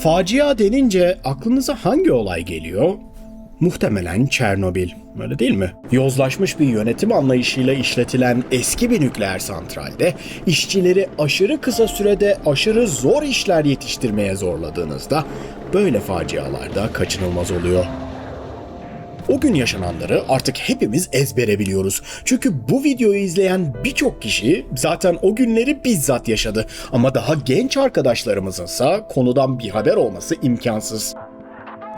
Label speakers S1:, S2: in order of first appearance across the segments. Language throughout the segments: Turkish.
S1: Facia denince aklınıza hangi olay geliyor? Muhtemelen Çernobil. Öyle değil mi? Yozlaşmış bir yönetim anlayışıyla işletilen eski bir nükleer santralde işçileri aşırı kısa sürede aşırı zor işler yetiştirmeye zorladığınızda böyle facialarda kaçınılmaz oluyor. O gün yaşananları artık hepimiz ezbere biliyoruz. Çünkü bu videoyu izleyen birçok kişi zaten o günleri bizzat yaşadı. Ama daha genç arkadaşlarımızınsa konudan bir haber olması imkansız.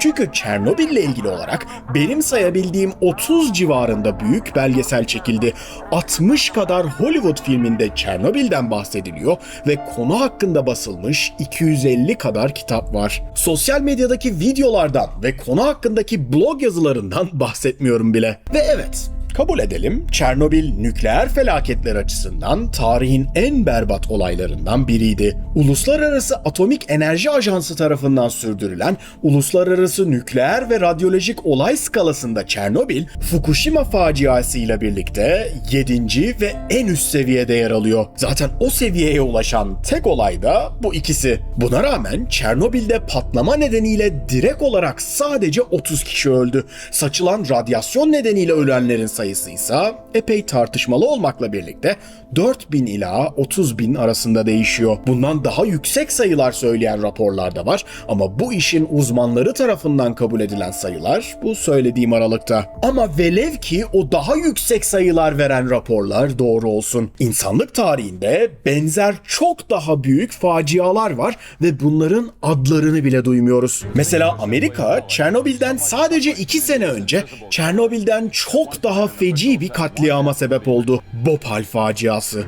S1: Çünkü Çernobil ile ilgili olarak benim sayabildiğim 30 civarında büyük belgesel çekildi. 60 kadar Hollywood filminde Çernobil'den bahsediliyor ve konu hakkında basılmış 250 kadar kitap var. Sosyal medyadaki videolardan ve konu hakkındaki blog yazılarından bahsetmiyorum bile. Ve evet, Kabul edelim, Çernobil nükleer felaketler açısından tarihin en berbat olaylarından biriydi. Uluslararası Atomik Enerji Ajansı tarafından sürdürülen uluslararası nükleer ve radyolojik olay skalasında Çernobil, Fukushima faciası ile birlikte 7. ve en üst seviyede yer alıyor. Zaten o seviyeye ulaşan tek olay da bu ikisi. Buna rağmen Çernobil'de patlama nedeniyle direkt olarak sadece 30 kişi öldü. Saçılan radyasyon nedeniyle ölenlerin sayısı ise epey tartışmalı olmakla birlikte 4000 ila 30 bin arasında değişiyor. Bundan daha yüksek sayılar söyleyen raporlar da var ama bu işin uzmanları tarafından kabul edilen sayılar bu söylediğim aralıkta. Ama velev ki o daha yüksek sayılar veren raporlar doğru olsun. İnsanlık tarihinde benzer çok daha büyük facialar var ve bunların adlarını bile duymuyoruz. Mesela Amerika Çernobil'den sadece 2 sene önce Çernobil'den çok daha feci bir katliama sebep oldu. Bhopal faciası.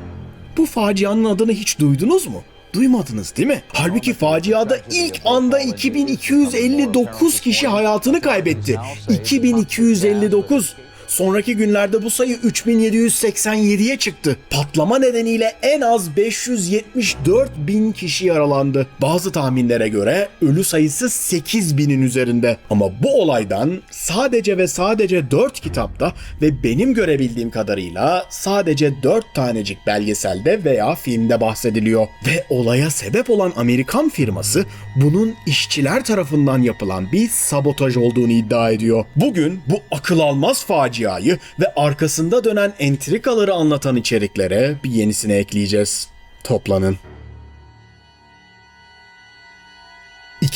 S1: Bu facianın adını hiç duydunuz mu? Duymadınız değil mi? Halbuki faciada ilk anda 2259 kişi hayatını kaybetti. 2259. Sonraki günlerde bu sayı 3787'ye çıktı. Patlama nedeniyle en az 574 bin kişi yaralandı. Bazı tahminlere göre ölü sayısı 8 binin üzerinde. Ama bu olaydan sadece ve sadece 4 kitapta ve benim görebildiğim kadarıyla sadece 4 tanecik belgeselde veya filmde bahsediliyor. Ve olaya sebep olan Amerikan firması bunun işçiler tarafından yapılan bir sabotaj olduğunu iddia ediyor. Bugün bu akıl almaz faciayı ve arkasında dönen entrikaları anlatan içeriklere bir yenisini ekleyeceğiz. Toplanın.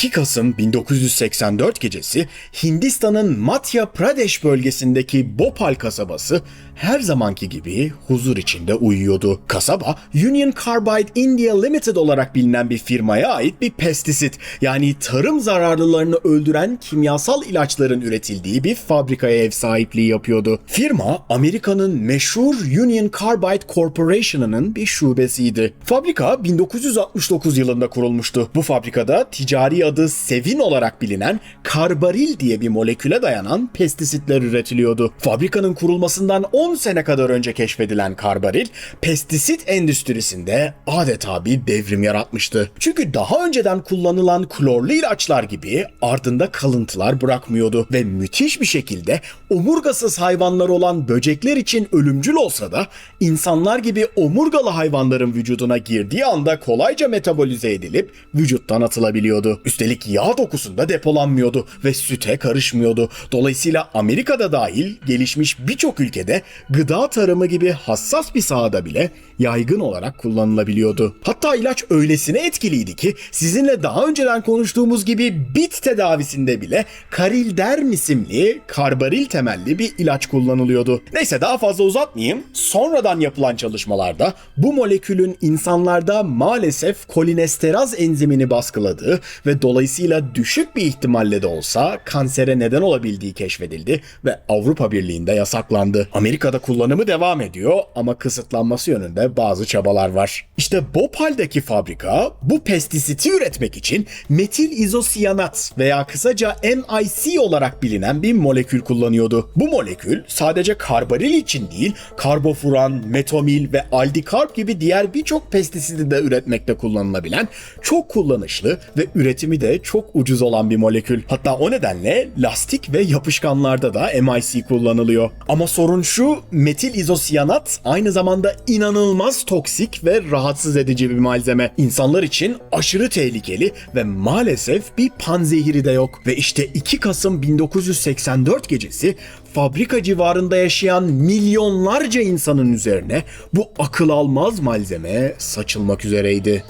S1: 2 Kasım 1984 gecesi Hindistan'ın Madhya Pradesh bölgesindeki Bhopal kasabası her zamanki gibi huzur içinde uyuyordu. Kasaba Union Carbide India Limited olarak bilinen bir firmaya ait bir pestisit yani tarım zararlılarını öldüren kimyasal ilaçların üretildiği bir fabrikaya ev sahipliği yapıyordu. Firma Amerika'nın meşhur Union Carbide Corporation'ının bir şubesiydi. Fabrika 1969 yılında kurulmuştu. Bu fabrikada ticari adı Sevin olarak bilinen karbaril diye bir moleküle dayanan pestisitler üretiliyordu. Fabrikanın kurulmasından 10 sene kadar önce keşfedilen karbaril, pestisit endüstrisinde adeta bir devrim yaratmıştı. Çünkü daha önceden kullanılan klorlu ilaçlar gibi ardında kalıntılar bırakmıyordu ve müthiş bir şekilde omurgasız hayvanlar olan böcekler için ölümcül olsa da insanlar gibi omurgalı hayvanların vücuduna girdiği anda kolayca metabolize edilip vücuttan atılabiliyordu. Üstelik yağ dokusunda depolanmıyordu ve süte karışmıyordu. Dolayısıyla Amerika'da dahil gelişmiş birçok ülkede gıda tarımı gibi hassas bir sahada bile yaygın olarak kullanılabiliyordu. Hatta ilaç öylesine etkiliydi ki sizinle daha önceden konuştuğumuz gibi bit tedavisinde bile karilderm isimli karbaril temelli bir ilaç kullanılıyordu. Neyse daha fazla uzatmayayım. Sonradan yapılan çalışmalarda bu molekülün insanlarda maalesef kolinesteraz enzimini baskıladığı ve dolayısıyla dolayısıyla düşük bir ihtimalle de olsa kansere neden olabildiği keşfedildi ve Avrupa Birliği'nde yasaklandı. Amerika'da kullanımı devam ediyor ama kısıtlanması yönünde bazı çabalar var. İşte Bhopal'daki fabrika bu pestisiti üretmek için metil izosiyanat veya kısaca NIC olarak bilinen bir molekül kullanıyordu. Bu molekül sadece karbaril için değil, karbofuran, metomil ve aldikarp gibi diğer birçok pestisidi de üretmekte kullanılabilen çok kullanışlı ve üretim 20'de çok ucuz olan bir molekül. Hatta o nedenle lastik ve yapışkanlarda da MIC kullanılıyor. Ama sorun şu, metil izosiyanat aynı zamanda inanılmaz toksik ve rahatsız edici bir malzeme. İnsanlar için aşırı tehlikeli ve maalesef bir panzehiri de yok. Ve işte 2 Kasım 1984 gecesi fabrika civarında yaşayan milyonlarca insanın üzerine bu akıl almaz malzeme saçılmak üzereydi.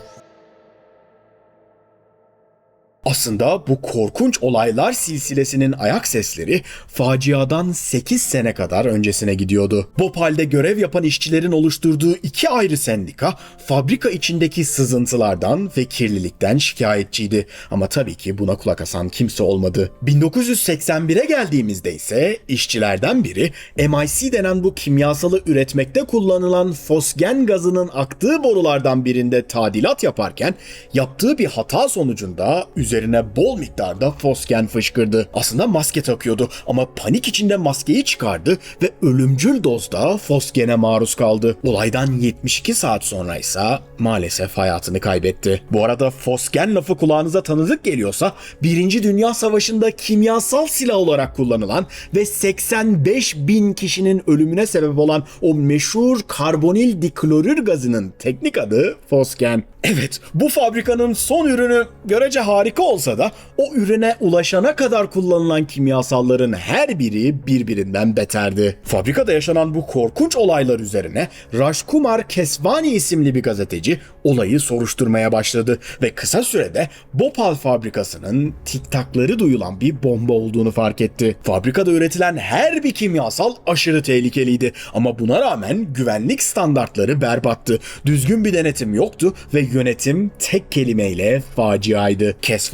S1: Aslında bu korkunç olaylar silsilesinin ayak sesleri faciadan 8 sene kadar öncesine gidiyordu. Bhopal'de görev yapan işçilerin oluşturduğu iki ayrı sendika fabrika içindeki sızıntılardan ve kirlilikten şikayetçiydi. Ama tabii ki buna kulak asan kimse olmadı. 1981'e geldiğimizde ise işçilerden biri MIC denen bu kimyasalı üretmekte kullanılan fosgen gazının aktığı borulardan birinde tadilat yaparken yaptığı bir hata sonucunda üzerine bol miktarda fosgen fışkırdı. Aslında maske takıyordu ama panik içinde maskeyi çıkardı ve ölümcül dozda fosgene maruz kaldı. Olaydan 72 saat sonra ise maalesef hayatını kaybetti. Bu arada fosgen lafı kulağınıza tanıdık geliyorsa 1. Dünya Savaşı'nda kimyasal silah olarak kullanılan ve 85 bin kişinin ölümüne sebep olan o meşhur karbonil diklorür gazının teknik adı fosgen. Evet, bu fabrikanın son ürünü görece harika olsa da o ürüne ulaşana kadar kullanılan kimyasalların her biri birbirinden beterdi. Fabrikada yaşanan bu korkunç olaylar üzerine Rajkumar Kesvani isimli bir gazeteci olayı soruşturmaya başladı ve kısa sürede Bhopal fabrikasının tiktakları duyulan bir bomba olduğunu fark etti. Fabrikada üretilen her bir kimyasal aşırı tehlikeliydi ama buna rağmen güvenlik standartları berbattı. Düzgün bir denetim yoktu ve yönetim tek kelimeyle faciaydı. Kesvani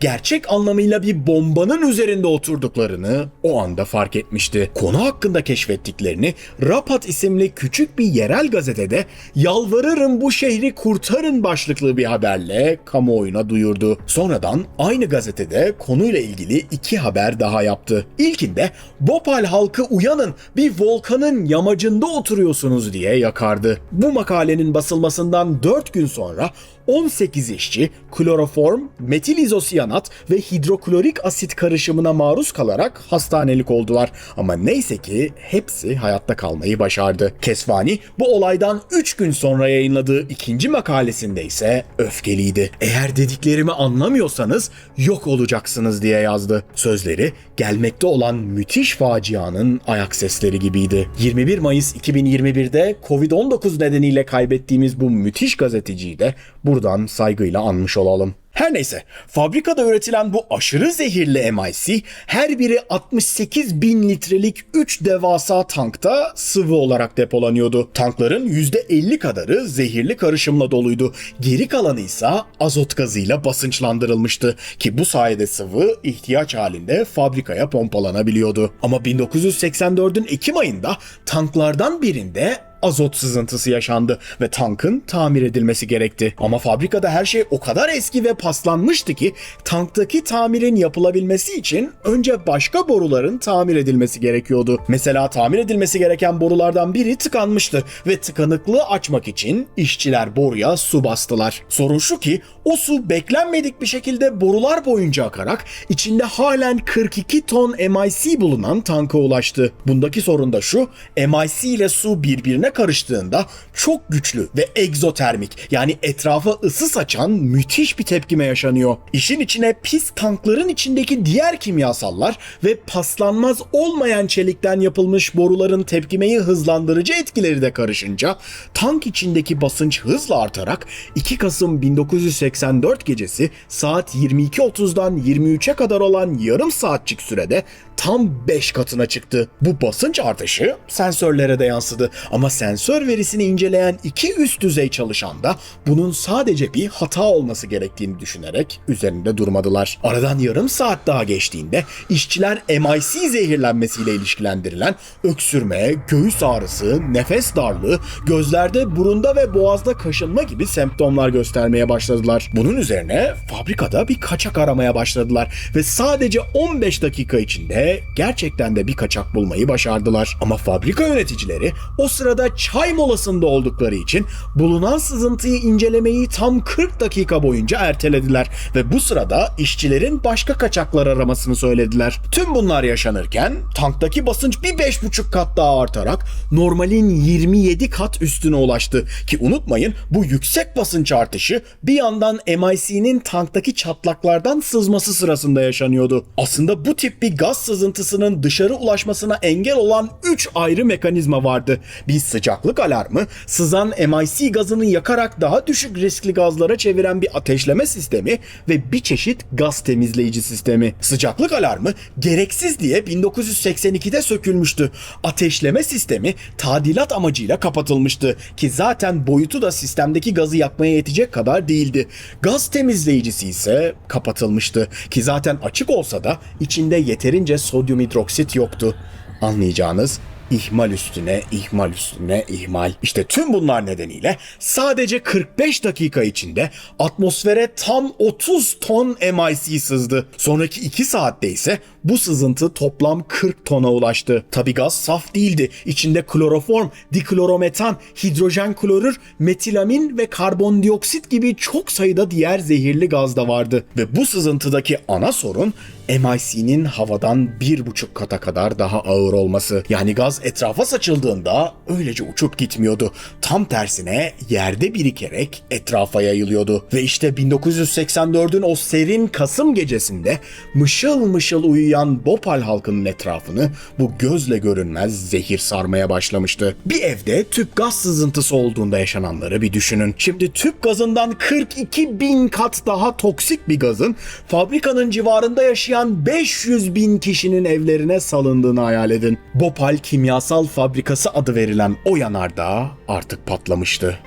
S1: gerçek anlamıyla bir bombanın üzerinde oturduklarını o anda fark etmişti. Konu hakkında keşfettiklerini Rapat isimli küçük bir yerel gazetede yalvarırım bu şehri kurtarın başlıklı bir haberle kamuoyuna duyurdu. Sonradan aynı gazetede konuyla ilgili iki haber daha yaptı. İlkinde Bhopal halkı uyanın bir volkanın yamacında oturuyorsunuz diye yakardı. Bu makalenin basılmasından 4 gün sonra 18 işçi kloroform, metil izosiyanat ve hidroklorik asit karışımına maruz kalarak hastanelik oldular. Ama neyse ki hepsi hayatta kalmayı başardı. Kesvani bu olaydan 3 gün sonra yayınladığı ikinci makalesinde ise öfkeliydi. Eğer dediklerimi anlamıyorsanız yok olacaksınız diye yazdı. Sözleri gelmekte olan müthiş facianın ayak sesleri gibiydi. 21 Mayıs 2021'de Covid-19 nedeniyle kaybettiğimiz bu müthiş gazeteciyi de buradan saygıyla anmış olalım. Her neyse, fabrikada üretilen bu aşırı zehirli MIC her biri 68 bin litrelik 3 devasa tankta sıvı olarak depolanıyordu. Tankların %50 kadarı zehirli karışımla doluydu. Geri kalanı ise azot gazıyla basınçlandırılmıştı ki bu sayede sıvı ihtiyaç halinde fabrikaya pompalanabiliyordu. Ama 1984'ün Ekim ayında tanklardan birinde azot sızıntısı yaşandı ve tankın tamir edilmesi gerekti. Ama fabrikada her şey o kadar eski ve paslanmıştı ki tanktaki tamirin yapılabilmesi için önce başka boruların tamir edilmesi gerekiyordu. Mesela tamir edilmesi gereken borulardan biri tıkanmıştı ve tıkanıklığı açmak için işçiler boruya su bastılar. Sorun şu ki o su beklenmedik bir şekilde borular boyunca akarak içinde halen 42 ton MIC bulunan tanka ulaştı. Bundaki sorun da şu, MIC ile su birbirine karıştığında çok güçlü ve egzotermik yani etrafa ısı saçan müthiş bir tepkime yaşanıyor. İşin içine pis tankların içindeki diğer kimyasallar ve paslanmaz olmayan çelikten yapılmış boruların tepkimeyi hızlandırıcı etkileri de karışınca tank içindeki basınç hızla artarak 2 Kasım 1984 gecesi saat 22.30'dan 23'e kadar olan yarım saatçik sürede tam 5 katına çıktı. Bu basınç artışı sensörlere de yansıdı ama sensör verisini inceleyen iki üst düzey çalışan da bunun sadece bir hata olması gerektiğini düşünerek üzerinde durmadılar. Aradan yarım saat daha geçtiğinde işçiler MIC zehirlenmesiyle ilişkilendirilen öksürme, göğüs ağrısı, nefes darlığı, gözlerde, burunda ve boğazda kaşınma gibi semptomlar göstermeye başladılar. Bunun üzerine fabrikada bir kaçak aramaya başladılar ve sadece 15 dakika içinde gerçekten de bir kaçak bulmayı başardılar. Ama fabrika yöneticileri o sırada çay molasında oldukları için bulunan sızıntıyı incelemeyi tam 40 dakika boyunca ertelediler ve bu sırada işçilerin başka kaçaklar aramasını söylediler. Tüm bunlar yaşanırken tanktaki basınç bir 5,5 kat daha artarak normalin 27 kat üstüne ulaştı ki unutmayın bu yüksek basınç artışı bir yandan MIC'nin tanktaki çatlaklardan sızması sırasında yaşanıyordu. Aslında bu tip bir gaz sızıntısının dışarı ulaşmasına engel olan 3 ayrı mekanizma vardı. Bir sıcaklık alarmı, sızan MIC gazını yakarak daha düşük riskli gazlara çeviren bir ateşleme sistemi ve bir çeşit gaz temizleyici sistemi. Sıcaklık alarmı gereksiz diye 1982'de sökülmüştü. Ateşleme sistemi tadilat amacıyla kapatılmıştı ki zaten boyutu da sistemdeki gazı yakmaya yetecek kadar değildi. Gaz temizleyicisi ise kapatılmıştı ki zaten açık olsa da içinde yeterince sodyum hidroksit yoktu. Anlayacağınız ihmal üstüne ihmal üstüne ihmal. İşte tüm bunlar nedeniyle sadece 45 dakika içinde atmosfere tam 30 ton MIC sızdı. Sonraki 2 saatte ise bu sızıntı toplam 40 tona ulaştı. Tabi gaz saf değildi. İçinde kloroform, diklorometan, hidrojen klorür, metilamin ve karbondioksit gibi çok sayıda diğer zehirli gaz da vardı. Ve bu sızıntıdaki ana sorun MIC'nin havadan 1,5 kata kadar daha ağır olması. Yani gaz etrafa saçıldığında öylece uçup gitmiyordu. Tam tersine yerde birikerek etrafa yayılıyordu. Ve işte 1984'ün o serin Kasım gecesinde mışıl mışıl uyuyan Bhopal halkının etrafını bu gözle görünmez zehir sarmaya başlamıştı. Bir evde tüp gaz sızıntısı olduğunda yaşananları bir düşünün. Şimdi tüp gazından 42 bin kat daha toksik bir gazın fabrikanın civarında yaşayan 500 bin kişinin evlerine salındığını hayal edin. Bhopal Kimyasal Fabrikası adı verilen o yanardağ artık patlamıştı.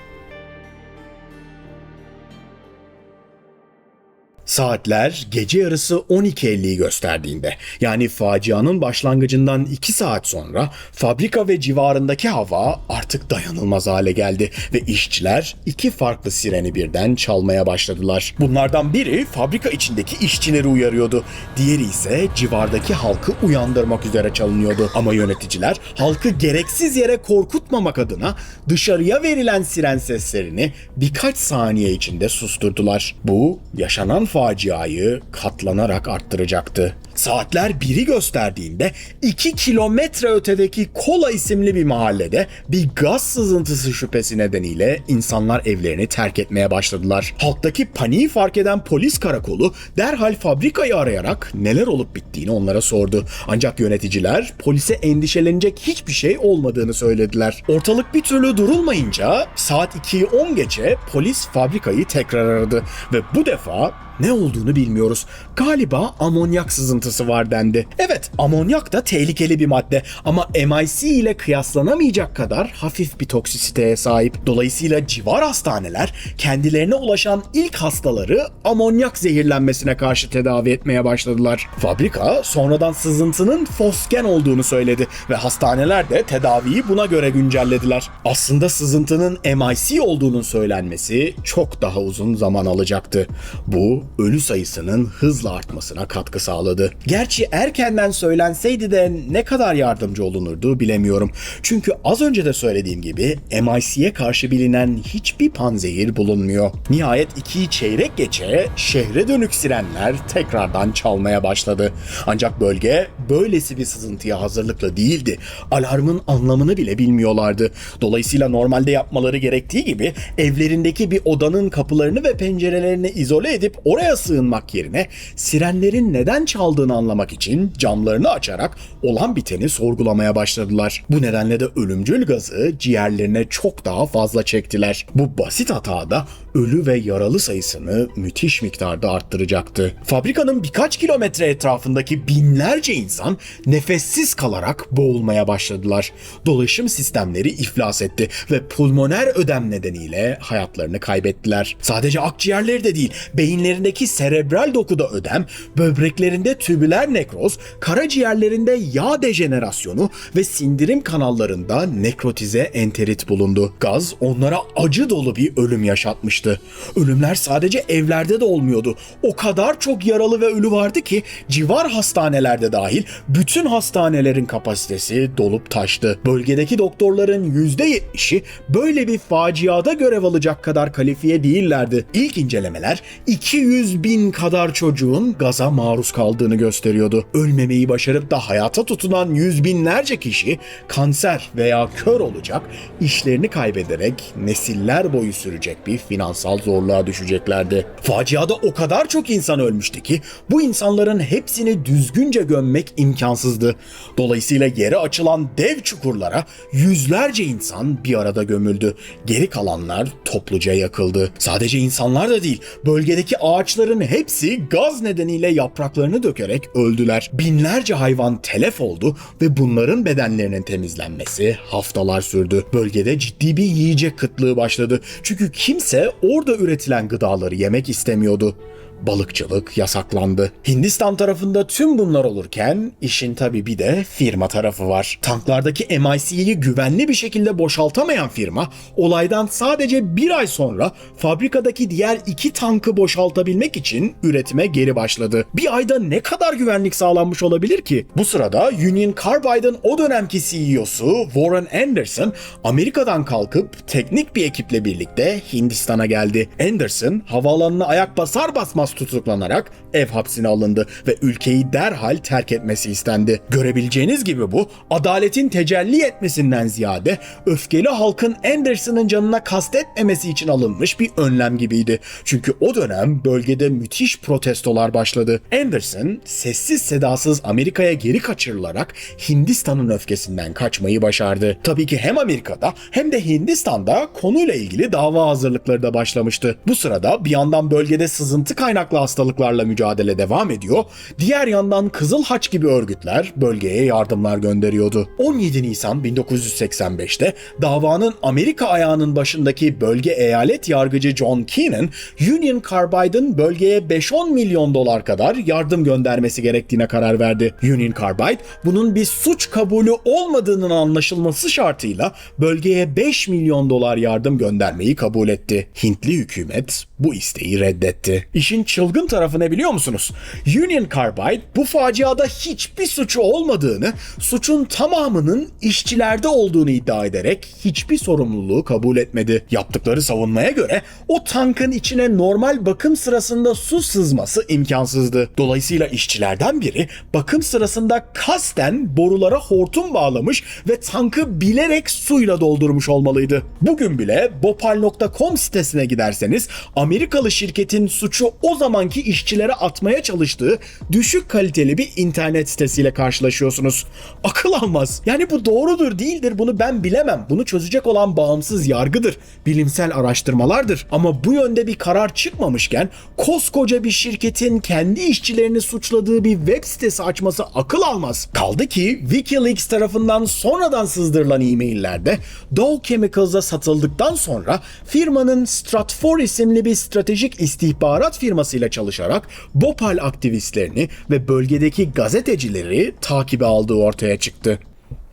S1: Saatler gece yarısı 12.50'yi gösterdiğinde yani facianın başlangıcından 2 saat sonra fabrika ve civarındaki hava artık dayanılmaz hale geldi ve işçiler iki farklı sireni birden çalmaya başladılar. Bunlardan biri fabrika içindeki işçileri uyarıyordu. Diğeri ise civardaki halkı uyandırmak üzere çalınıyordu. Ama yöneticiler halkı gereksiz yere korkutmamak adına dışarıya verilen siren seslerini birkaç saniye içinde susturdular. Bu yaşanan faciayı katlanarak arttıracaktı. Saatler biri gösterdiğinde 2 kilometre ötedeki Kola isimli bir mahallede bir gaz sızıntısı şüphesi nedeniyle insanlar evlerini terk etmeye başladılar. Halktaki paniği fark eden polis karakolu derhal fabrikayı arayarak neler olup bittiğini onlara sordu. Ancak yöneticiler polise endişelenecek hiçbir şey olmadığını söylediler. Ortalık bir türlü durulmayınca saat 2'yi 10 geçe polis fabrikayı tekrar aradı ve bu defa ne olduğunu bilmiyoruz. Galiba amonyak sızıntısı var dendi. Evet, amonyak da tehlikeli bir madde ama MIC ile kıyaslanamayacak kadar hafif bir toksisiteye sahip. Dolayısıyla civar hastaneler kendilerine ulaşan ilk hastaları amonyak zehirlenmesine karşı tedavi etmeye başladılar. Fabrika sonradan sızıntının fosgen olduğunu söyledi ve hastaneler de tedaviyi buna göre güncellediler. Aslında sızıntının MIC olduğunun söylenmesi çok daha uzun zaman alacaktı. Bu ölü sayısının hızla artmasına katkı sağladı. Gerçi erkenden söylenseydi de ne kadar yardımcı olunurdu bilemiyorum. Çünkü az önce de söylediğim gibi MIC'ye karşı bilinen hiçbir panzehir bulunmuyor. Nihayet iki çeyrek geçe şehre dönük sirenler tekrardan çalmaya başladı. Ancak bölge böylesi bir sızıntıya hazırlıklı değildi. Alarmın anlamını bile bilmiyorlardı. Dolayısıyla normalde yapmaları gerektiği gibi evlerindeki bir odanın kapılarını ve pencerelerini izole edip oraya sığınmak yerine sirenlerin neden çaldığını anlamak için camlarını açarak olan biteni sorgulamaya başladılar. Bu nedenle de ölümcül gazı ciğerlerine çok daha fazla çektiler. Bu basit hata da ölü ve yaralı sayısını müthiş miktarda arttıracaktı. Fabrikanın birkaç kilometre etrafındaki binlerce insan nefessiz kalarak boğulmaya başladılar. Dolaşım sistemleri iflas etti ve pulmoner ödem nedeniyle hayatlarını kaybettiler. Sadece akciğerleri de değil, beyinlerindeki serebral dokuda ödem, böbreklerinde tübüler nekroz, karaciğerlerinde yağ dejenerasyonu ve sindirim kanallarında nekrotize enterit bulundu. Gaz onlara acı dolu bir ölüm yaşatmıştı. Ölümler sadece evlerde de olmuyordu. O kadar çok yaralı ve ölü vardı ki civar hastanelerde dahil bütün hastanelerin kapasitesi dolup taştı. Bölgedeki doktorların %70'i böyle bir faciada görev alacak kadar kalifiye değillerdi. İlk incelemeler 200 bin kadar çocuğun gaza maruz kaldığını gösteriyordu. Ölmemeyi başarıp da hayata tutunan yüz binlerce kişi kanser veya kör olacak, işlerini kaybederek nesiller boyu sürecek bir finansal zorluğa düşeceklerdi. Faciada o kadar çok insan ölmüştü ki bu insanların hepsini düzgünce gömmek imkansızdı. Dolayısıyla yere açılan dev çukurlara yüzlerce insan bir arada gömüldü. Geri kalanlar topluca yakıldı. Sadece insanlar da değil, bölgedeki ağaçların hepsi gaz nedeniyle yapraklarını dökerek öldüler. Binlerce hayvan telef oldu ve bunların bedenlerinin temizlenmesi haftalar sürdü. Bölgede ciddi bir yiyecek kıtlığı başladı. Çünkü kimse orada üretilen gıdaları yemek istemiyordu balıkçılık yasaklandı. Hindistan tarafında tüm bunlar olurken işin tabi bir de firma tarafı var. Tanklardaki MIC'yi güvenli bir şekilde boşaltamayan firma olaydan sadece bir ay sonra fabrikadaki diğer iki tankı boşaltabilmek için üretime geri başladı. Bir ayda ne kadar güvenlik sağlanmış olabilir ki? Bu sırada Union Carbide'ın o dönemki CEO'su Warren Anderson Amerika'dan kalkıp teknik bir ekiple birlikte Hindistan'a geldi. Anderson havaalanına ayak basar basmaz tutuklanarak ev hapsine alındı ve ülkeyi derhal terk etmesi istendi. Görebileceğiniz gibi bu adaletin tecelli etmesinden ziyade öfkeli halkın Anderson'ın canına kastetmemesi için alınmış bir önlem gibiydi. Çünkü o dönem bölgede müthiş protestolar başladı. Anderson sessiz sedasız Amerika'ya geri kaçırılarak Hindistan'ın öfkesinden kaçmayı başardı. Tabii ki hem Amerika'da hem de Hindistan'da konuyla ilgili dava hazırlıkları da başlamıştı. Bu sırada bir yandan bölgede sızıntı kaynaklı hastalıklarla mücadele devam ediyor, diğer yandan Kızıl Haç gibi örgütler bölgeye yardımlar gönderiyordu. 17 Nisan 1985'te davanın Amerika ayağının başındaki bölge eyalet yargıcı John Keenan, Union Carbide'ın bölgeye 5-10 milyon dolar kadar yardım göndermesi gerektiğine karar verdi. Union Carbide bunun bir suç kabulü olmadığının anlaşılması şartıyla bölgeye 5 milyon dolar yardım göndermeyi kabul etti. Hintli hükümet bu isteği reddetti. İşin çılgın tarafı ne biliyor musunuz? Union Carbide bu faciada hiçbir suçu olmadığını, suçun tamamının işçilerde olduğunu iddia ederek hiçbir sorumluluğu kabul etmedi. Yaptıkları savunmaya göre o tankın içine normal bakım sırasında su sızması imkansızdı. Dolayısıyla işçilerden biri bakım sırasında kasten borulara hortum bağlamış ve tankı bilerek suyla doldurmuş olmalıydı. Bugün bile bopal.com sitesine giderseniz Amerikalı şirketin suçu o zamanki işçilere atmaya çalıştığı düşük kaliteli bir internet sitesiyle karşılaşıyorsunuz. Akıl almaz. Yani bu doğrudur değildir bunu ben bilemem. Bunu çözecek olan bağımsız yargıdır. Bilimsel araştırmalardır. Ama bu yönde bir karar çıkmamışken koskoca bir şirketin kendi işçilerini suçladığı bir web sitesi açması akıl almaz. Kaldı ki Wikileaks tarafından sonradan sızdırılan e-maillerde Dow Chemicals'a satıldıktan sonra firmanın Stratfor isimli bir stratejik istihbarat firmasıyla çalışarak Bhopal aktivistlerini ve bölgedeki gazetecileri takibe aldığı ortaya çıktı.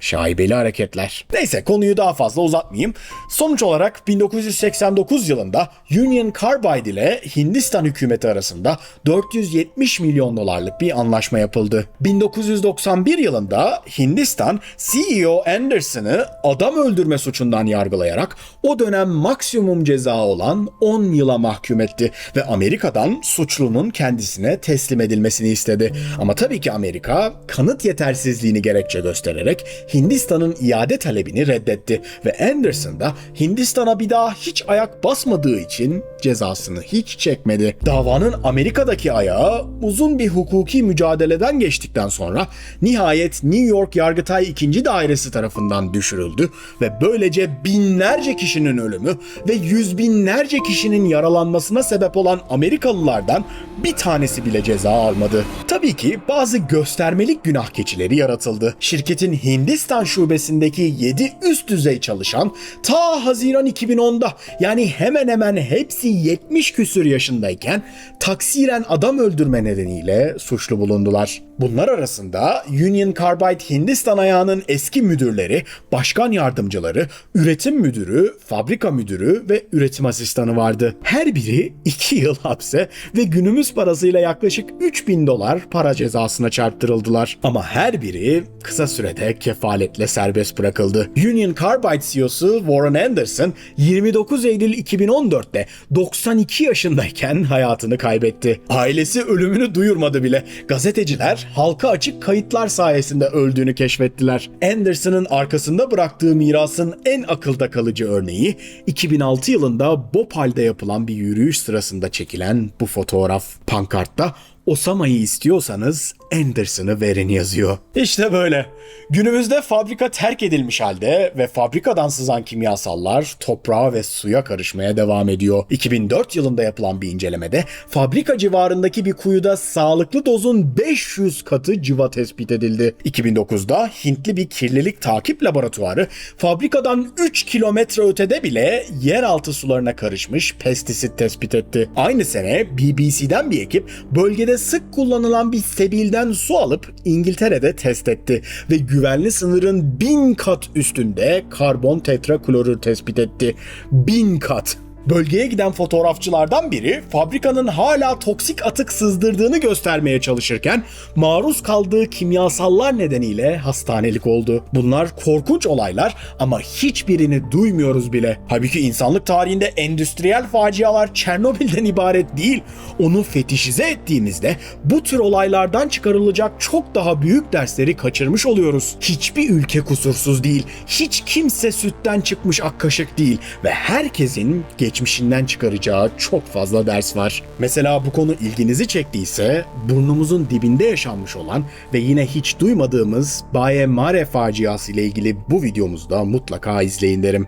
S1: Şaibeli hareketler. Neyse konuyu daha fazla uzatmayayım. Sonuç olarak 1989 yılında Union Carbide ile Hindistan hükümeti arasında 470 milyon dolarlık bir anlaşma yapıldı. 1991 yılında Hindistan CEO Anderson'ı adam öldürme suçundan yargılayarak o dönem maksimum ceza olan 10 yıla mahkum etti ve Amerika'dan suçlunun kendisine teslim edilmesini istedi. Ama tabii ki Amerika kanıt yetersizliğini gerekçe göstererek Hindistan'ın iade talebini reddetti ve Anderson da Hindistan'a bir daha hiç ayak basmadığı için cezasını hiç çekmedi. Davanın Amerika'daki ayağı uzun bir hukuki mücadeleden geçtikten sonra nihayet New York Yargıtay 2. Dairesi tarafından düşürüldü ve böylece binlerce kişinin ölümü ve yüz binlerce kişinin yaralanmasına sebep olan Amerikalılardan bir tanesi bile ceza almadı. Tabii ki bazı göstermelik günah keçileri yaratıldı. Şirketin Hindistan şubesindeki 7 üst düzey çalışan ta Haziran 2010'da yani hemen hemen hepsi 70 küsür yaşındayken taksiren adam öldürme nedeniyle suçlu bulundular. Bunlar arasında Union Carbide Hindistan ayağının eski müdürleri, başkan yardımcıları, üretim müdürü, fabrika müdürü ve üretim asistanı vardı. Her biri 2 yıl hapse ve günümüz parasıyla yaklaşık 3000 dolar para cezasına çarptırıldılar. Ama her biri kısa sürede kefaletle serbest bırakıldı. Union Carbide CEO'su Warren Anderson 29 Eylül 2014'te 92 yaşındayken hayatını kaybetti. Ailesi ölümünü duyurmadı bile. Gazeteciler halka açık kayıtlar sayesinde öldüğünü keşfettiler. Anderson'ın arkasında bıraktığı mirasın en akılda kalıcı örneği 2006 yılında Bhopal'de yapılan bir yürüyüş sırasında çekilen bu fotoğraf. Pankartta Osama'yı istiyorsanız Anderson'ı verin yazıyor. İşte böyle. Günümüzde fabrika terk edilmiş halde ve fabrikadan sızan kimyasallar toprağa ve suya karışmaya devam ediyor. 2004 yılında yapılan bir incelemede fabrika civarındaki bir kuyuda sağlıklı dozun 500 katı civa tespit edildi. 2009'da Hintli bir kirlilik takip laboratuvarı fabrikadan 3 kilometre ötede bile yeraltı sularına karışmış pestisit tespit etti. Aynı sene BBC'den bir ekip bölgede sık kullanılan bir sebilden su alıp İngiltere'de test etti ve güvenli sınırın bin kat üstünde karbon tetraklorür tespit etti. Bin kat. Bölgeye giden fotoğrafçılardan biri fabrikanın hala toksik atık sızdırdığını göstermeye çalışırken maruz kaldığı kimyasallar nedeniyle hastanelik oldu. Bunlar korkunç olaylar ama hiçbirini duymuyoruz bile. Halbuki insanlık tarihinde endüstriyel facialar Çernobil'den ibaret değil. Onu fetişize ettiğimizde bu tür olaylardan çıkarılacak çok daha büyük dersleri kaçırmış oluyoruz. Hiçbir ülke kusursuz değil. Hiç kimse sütten çıkmış ak kaşık değil ve herkesin geçmişinden çıkaracağı çok fazla ders var. Mesela bu konu ilginizi çektiyse burnumuzun dibinde yaşanmış olan ve yine hiç duymadığımız Baye Mare faciası ile ilgili bu videomuzda mutlaka izleyin derim.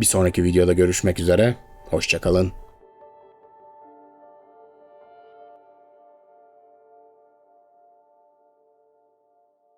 S1: Bir sonraki videoda görüşmek üzere, hoşçakalın.